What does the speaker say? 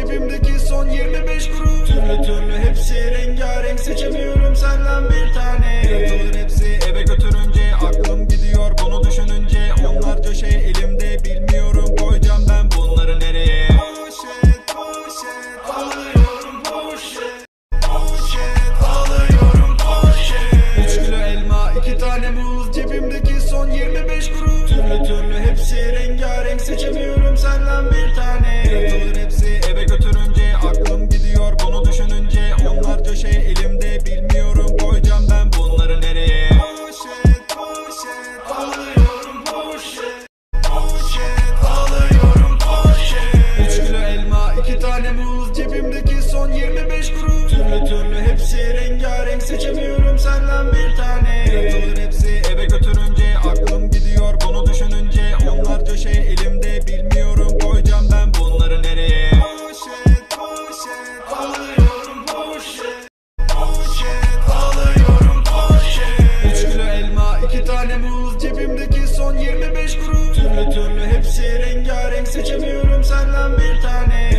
Cebimdeki son 25 kuruş Türlü türlü hepsi rengarenk Seçemiyorum senden bir tane. Yırtılır hepsi eve götürünce Aklım gidiyor bunu düşününce Onlarca şey elimde. Bilmiyorum Koyacağım ben bunları nereye? Poşet poşet alıyorum poşet. Poşet alıyorum poşet. 3 elma 2 tane muz Cebimdeki son 25 kuruş Türlü türlü hepsi rengarenk Seçemiyorum senden bir tane. 25 kuruş. Türlü türlü hepsi rengarenk seçemiyorum senden bir tane. Yatılır hepsi eve götürünce aklım gidiyor bunu düşününce Onlarca şey elimde bilmiyorum koyacağım ben bunları nereye? Poşet poşet alıyorum poşet. Poşet alıyorum poşet. Üç kilo elma iki tane muz cebimdeki son 25 kuruş. Türlü türlü hepsi rengarenk seçemiyorum senden bir tane